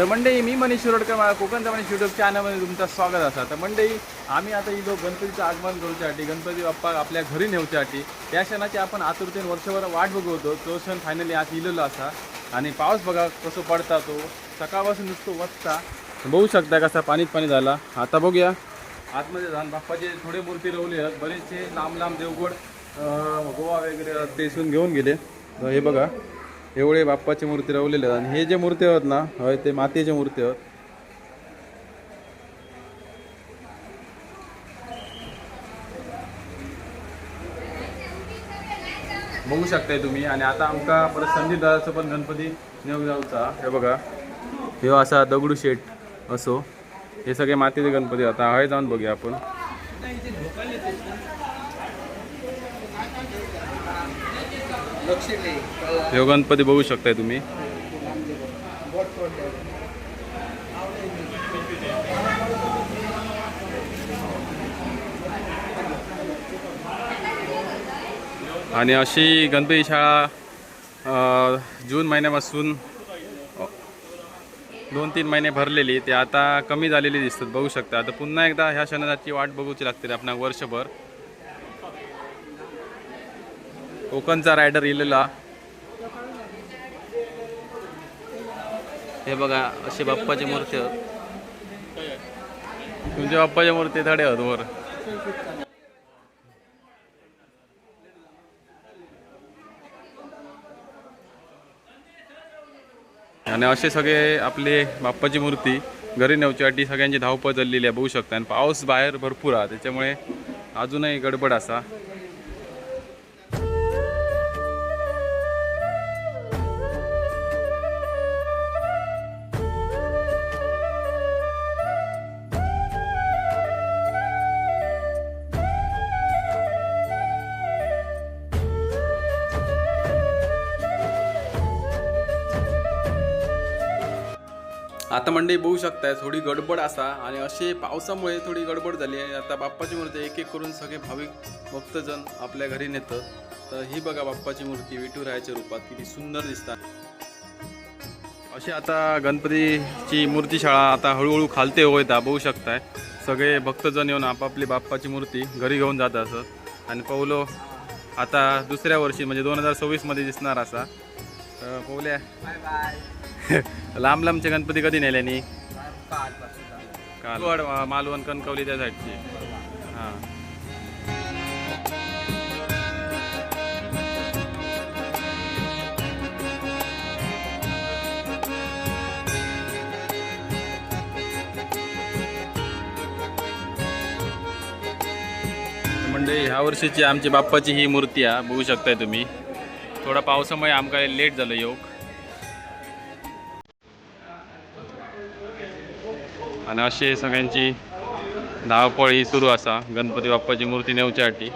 तर मंडळी मी मनीष शिरोडकर मला कोकणचा मनीष युट्यूब चॅनलमध्ये तुमचं स्वागत असा तर मंडळी आम्ही आता इलो गणपतीचं आगमन करूच्यासाठी गणपती बाप्पा आपल्या घरी नेऊच्यासाठी त्या क्षणाची आपण आतुरतेन वर्षभर वाट बघू होतो तो क्षण फायनली आज इलेलो असा. आणि पाऊस बघा कसं पडता तो. सकाळपासून नुसतो वाचता बघू शकता कसा पाणीच पाणी झाला. आता बघूया. आतमध्ये जाऊन बाप्पाचे थोडे मूर्ती रवले आहेत. बरेचसे लांब लांब देवगड गोवा वगैरे आहेत, ते घेऊन गेले. हे बघा. एवढे बाप्पाची मूर्ती रवलेले आहेत. आणि हे जे मूर्ती आहेत ना होय ते मातीचे मूर्ती आहेत. बघू शकताय तुम्ही. आणि आता आमका परत संदीप दादाचं पण गणपती नेऊ जाऊचा हे बघा. हे असा दगडू शेट असो. हे सगळे मातीचे गणपती आता हय जाऊन बघूया आपण. हे गणपती बघू शकताय तुम्ही. आणि अशी गणपती शाळा जून महिन्यापासून दोन तीन महिने भरलेली. ते आता कमी झालेली दिसतात बघू शकता. आता पुन्हा एकदा ह्या क्षणाची वाट बघूची लागते आपण वर्षभर. कोकणचा रायडर इलेला. हे बघा असे बाप्पाची मूर्ती आहेत. तुमच्या बाप्पाच्या मूर्ती धडे आहेत वर. आणि असे सगळे आपले बाप्पाची मूर्ती घरी नेऊच्यासाठी सगळ्यांची धावपळ चाललेली आहे बघू शकता. आणि पाऊस बाहेर भरपूर आहे त्याच्यामुळे अजूनही गडबड असा. आता मंडळी बघू शकताय थोडी गडबड असा आणि असे पावसामुळे थोडी गडबड झाली आहे. आता बाप्पाची मूर्ती एक एक करून सगळे भाविक भक्तजन आपल्या घरी नेतं. तर ही बघा बाप्पाची मूर्ती विठुरायाच्या रूपात किती सुंदर दिसतात. अशी आता गणपतीची मूर्तीशाळा आता हळूहळू खालते होता बघू शकताय. सगळे भक्तजण येऊन आपापली बाप्पाची मूर्ती घरी घेऊन जात असत आणि पौलो आता दुसऱ्या वर्षी म्हणजे दोन हजार सव्वीसमध्ये दिसणार असा. पौल्या लांब लांबचे गणपती कधी नेल्यानी वड, अं, मालवण कणकवली त्या साईडची. हां. म्हणजे ह्या वर्षीची आमची बाप्पाची ही मूर्ती आहे बघू शकताय तुम्ही. थोडा पावसामुळे आमका लेट झालं योग. आणि अशी सगळ्यांची धावपळ ही सुरू असा. गणपती बाप्पाची मूर्ती नेऊच्यासाठी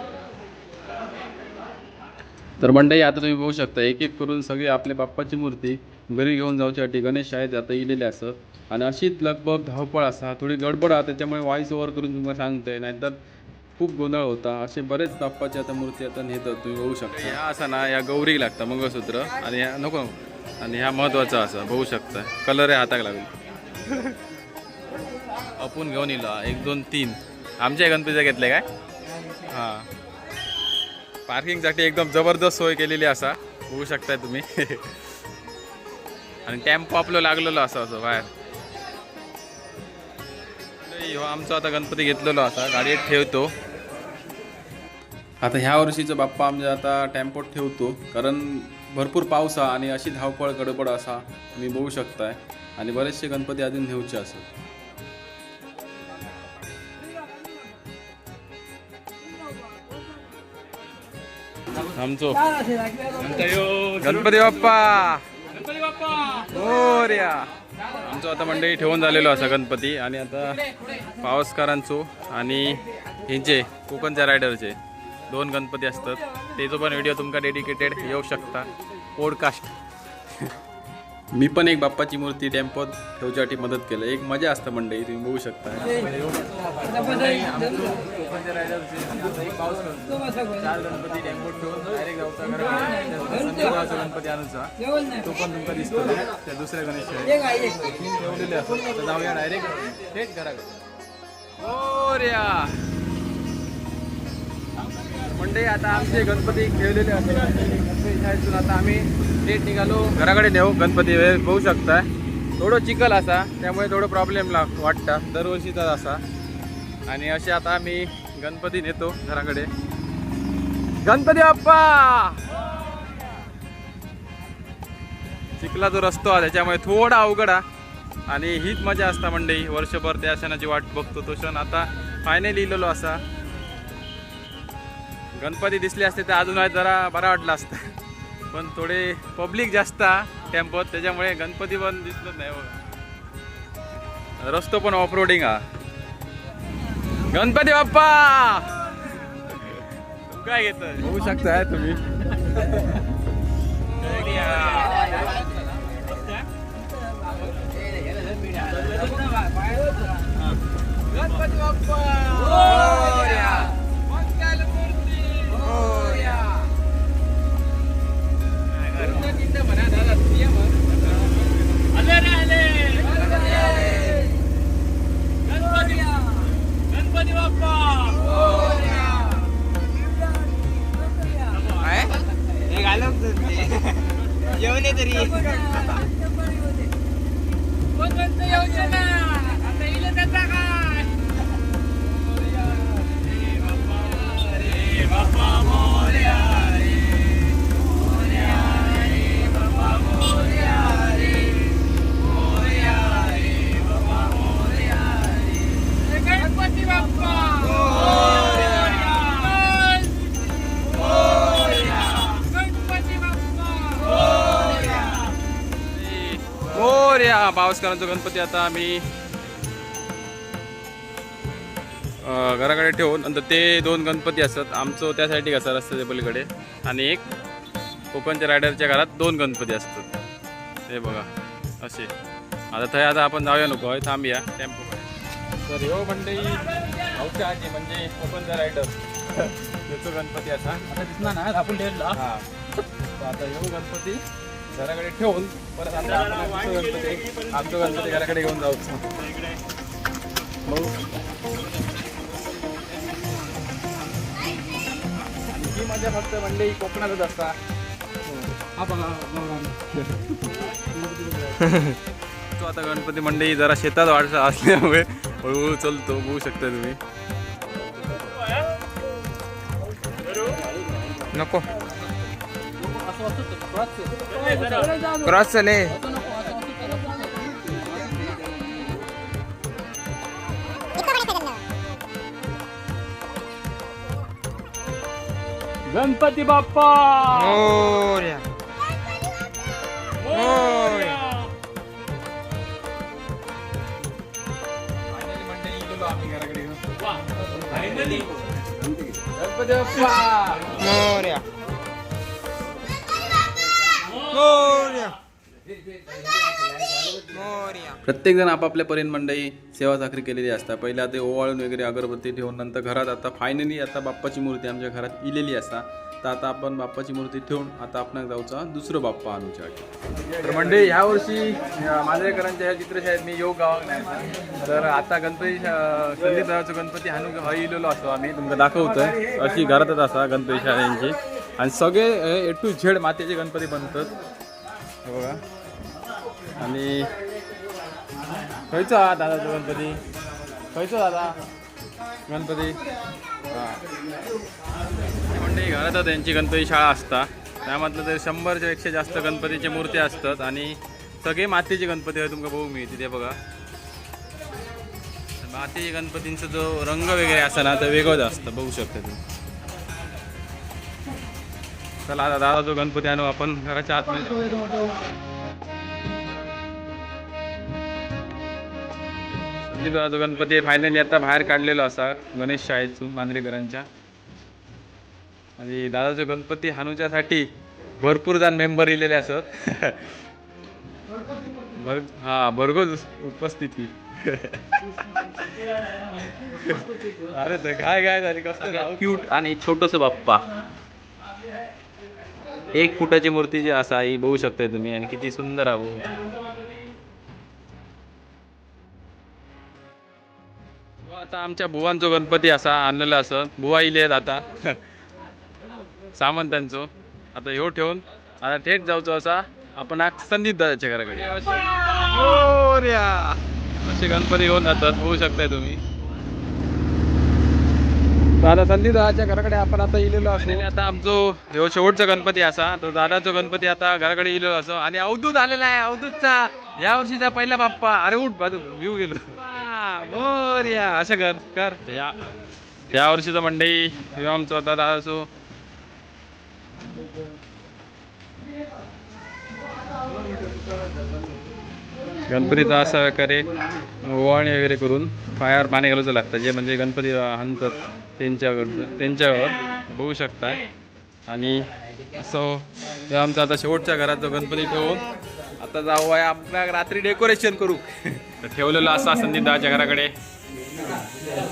तर मंडळी आता तुम्ही बघू शकता एक एक करून सगळे आपल्या बाप्पाची मूर्ती घरी घेऊन जाऊच्यासाठी गणेश शाळेत आता येलेले असत आणि अशीच लगभग धावपळ असा. थोडी गडबड आहे त्याच्यामुळे व्हॉइस ओव्हर करून तुम्हाला सांगतोय. नाहीतर खूप गोंधळ होता. असे बरेच बाप्पाच्या आता मूर्ती आता नेतात. तुम्ही बघू शकता. ह्या असा ना या गौरी लागता मंगळसूत्र. आणि ह्या नको. आणि ह्या महत्त्वाचा असा बघू शकता. कलर आहे हाताक लागेल आपण घेऊन येलो. एक दोन तीन. आमच्या गणपतीचा घेतले काय? हां. पार्किंगसाठी एकदम जबरदस्त सोय केलेली असा. बघू शकताय तुम्ही. आणि टेम्पो आपलं लागलेलो असा असं बाहेर. हो आमचा आता गणपती घेतलेलो असा. गाडीत ठेवतो. आता ह्या वर्षीचं बाप्पा आमच्या आता टेम्पोत ठेवतो कारण भरपूर पाऊस हा आणि अशी धावपळ गडबड असा तुम्ही बघू शकताय. आणि बरेचसे गणपती अजून नेऊचे असत आमचो गणपती बाप्पा! मोरया आमचं आता मंडळी ठेवून झालेलो असा गणपती. आणि आता पावसकारांचो आणि ह्यांचे कोकणच्या रायडरचे दोन गणपती असतात. त्याचो पण व्हिडिओ तुमका डेडिकेटेड येऊ शकता. पॉडकास्ट मी पण एक बाप्पाची मूर्ती टेम्पोत ठेवच्यासाठी मदत केलं. एक मजा असतं मंडई तुम्ही बघू शकता. चार गणपती टेम्पोत ठेवून डायरेक्ट जाऊचा गणपती आणूचा तो पण तुमका दिसतो त्या दुसऱ्या गणेश जाऊया डायरेक्ट थेट मंडई आता आमचे गणपती खेळलेले असतात गणपती शाळेतून आता आम्ही लेट निघालो. घराकडे नेऊ गणपती वेळ बघू शकता. थोडं चिखल असा त्यामुळे थोडं प्रॉब्लेम ला वाटता. दरवर्षीचाच असा. आणि असे आता आम्ही गणपती नेतो घराकडे. गणपती बाप्पा! चिखला जो रस्तो आहे त्याच्यामुळे थोडा अवघड आणि हीच मजा असता मंडई वर्षभर त्या सणाची वाट बघतो तो सण आता फायनली इलेलो असा. गणपती दिसले असते तर अजून जरा बरा वाटला असतं. पण थोडे पब्लिक जास्त हा टेम्पोत त्याच्यामुळे गणपती पण दिसलं नाही बघा रस्तो पण ऑफ रोडिंग हा. गणपती बाप्पा! काय घेत बघू शकताय तुम्ही. गणपती बाप्पा! मोर्या पावसकरांचा गणपती आता आम्ही घराकडे ठेवून नंतर ते दोन गणपती असतात. आमचं त्यासाठी कसा रस्त्याच्या पलीकडे. आणि एक कोकणच्या रायडरच्या घरात दोन गणपती असतात. हे बघा असे. आता थंय आता आपण जाऊया नको हय थांबूया. टेम्पोकडे तर मंडई भाऊच्या आजी म्हणजे कोकणचा रायडर. त्याचा गणपती असा. आता दिसणार ना आपण हा. तर आता ह्यो गणपती. घराकडे ठेवून परत आता आपण आमचं गणपती आमचं गणपती घराकडे घेऊन जाऊ. ही मजा फक्त म्हणजे कोकणातच असता. हा बघा तो आता गणपती मंडई जरा शेतात वाढ असल्यामुळे हळूहळू चलतो बघू शकता तुम्ही. नको. क्रॉस चले गणपती बाप्पा मोर्या मोर्या गणपती बाप्पा मोर्या मोर्या. मोर्या. प्रत्येक जण आपापल्या पर्यंत मंडळी सेवा चाकरी केलेली असतात पहिला ते ओवाळून वगैरे अगरबत्ती ठेवून नंतर घरात आता फायनली आता बाप्पाची मूर्ती आमच्या घरात इलेली असा तर आता आपण बाप्पाची मूर्ती ठेवून आता आपण जाऊचा दुसरं बाप्पा आणूच्या तर मंडळी ह्या वर्षी मांजरेकरांच्या ह्या चित्रशाळेत मी योग गावाक नाही तर आता गणपती शा- संदीप रावाचा गणपती हय इलेलो असतो आम्ही. तुमका दाखवतोय. अशी घरातच असा गणपती शाळेंची. आणि सगळे ए टू झेड मातेचे गणपती बनतात हे बघा. आणि खयचो हा दादाचो गणपती? खयचो दादा? गणपती? हा. म्हणजे घरात त्यांची गणपती शाळा असता. त्यामधलं तर शंभरच्या पेक्षा जास्त गणपतीच्या मूर्ती असतात आणि सगळे मातीचे गणपती आहे तुमका बघू मिळते ते बघा. मातीच्या गणपतींचा जो रंग वगैरे असा ना तर वेगळंच असतं बघू शकता तुम्ही. चला आता दादा जो गणपती आणू आपण घराच्या आतमध्ये. संदीप दादाचा गणपती फायनली आता बाहेर काढलेलो असा गणेश शाळेतून मांजरेकरांच्या आणि दादाचा गणपती हाणूच्यासाठी भरपूर जण मेंबर इलेले असत. भर हा भरघोस उपस्थिती अरे ते काय काय झाली? कसं क्यूट आणि छोटस बाप्पा. एक फुटाची मूर्ती जी असा ही बघू शकताय तुम्ही आणि किती सुंदर आहो आता आमच्या भुवांचो गणपती असा आणलेला असं. बुवा इलेत आता. सामंतांचो. आता ह्यो ठेवून आता थेट जाऊचो असा. आपण आज संदीप दादाच्या घराकडे असे गणपती घेऊन जातात. बघू शकताय तुम्ही. दादा संदीप दादाच्या घराकडे आपण आता इलेलो असो. आता आमचो ह्यो शेवटचा गणपती असा. तो दादाचो गणपती आता घराकडे इलेलो असो. आणि अवधूत आलेला आहे अवधूतचा. या वर्षीचा पहिला बाप्पा. अरे उठ बाजू व्ह्यू गेलो. वा, मोरया असं कर कर. या या वर्षीचा मंडई ह्यो आमचा होता दादाचो. गणपतीचा असा प्रकारे ओवाळणी वगैरे करून पायावर पाणी घालूचं लागतं जे म्हणजे गणपती आणतात त्यांच्यावर त्यांच्यावर बघू शकताय आणि असं हे आमचा आता शेवटच्या घरात जो गणपती ठेवून आता जाऊ आहे आपल्या रात्री डेकोरेशन करू. तर ठेवलेलं असा संदीपदाच्या घराकडे.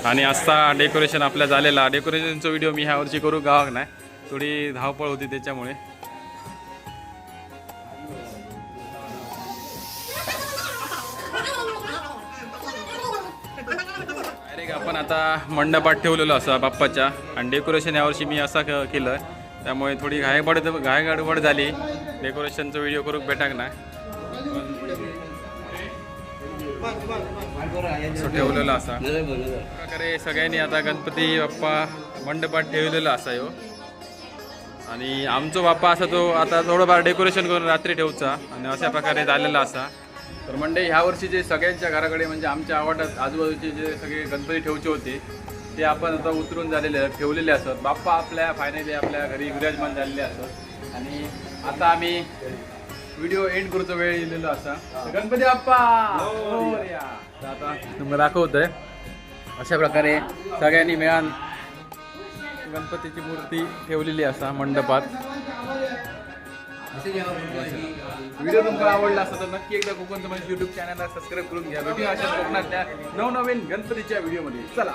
आणि असा डेकोरेशन आपल्या झालेला. डेकोरेशनचा व्हिडिओ मी ह्या वर्षी करू गावाक नाही थोडी धावपळ होती त्याच्यामुळे. डायरेक्ट आपण आता मंडपात ठेवलेलो असा बाप्पाच्या. आणि डेकोरेशन यावर्षी मी असा क- केलं त्यामुळे थोडी घायबड घाय गडबड झाली डेकोरेशनचा व्हिडिओ करून भेटाक ना ठेवलेला असा. प्रकारे सगळ्यांनी आता गणपती बाप्पा मंडपात ठेवलेला असा यो. आणि आमचो बाप्पा असा तो आता थोडंफार डेकोरेशन करून रात्री ठेवचा. आणि अशा प्रकारे झालेला असा. तर म्हणजे ह्या वर्षी जे सगळ्यांच्या घराकडे म्हणजे आमच्या आवडत आजूबाजूचे जे सगळे गणपती ठेवचे होते ते आपण आता उतरून झालेले ठेवलेले असत बाप्पा आपल्या फायनली आपल्या घरी विराजमान झालेले असत आणि आता आम्ही व्हिडिओ एंड करूचा वेळ दिलेला असा. गणपती बाप्पा! आता तुम्हाला दाखवतोय. अशा प्रकारे सगळ्यांनी मिळून गणपतीची मूर्ती ठेवलेली असा मंडपात. व्हिडिओ तुम्हाला आवडला असता तर नक्की एकदा कोकणचं म्हणजे युट्यूब चॅनलला सबस्क्राईब करून घ्या. भेटूया अशा कोकणातल्या नवनवीन गणपतीच्या व्हिडिओमध्ये. चला.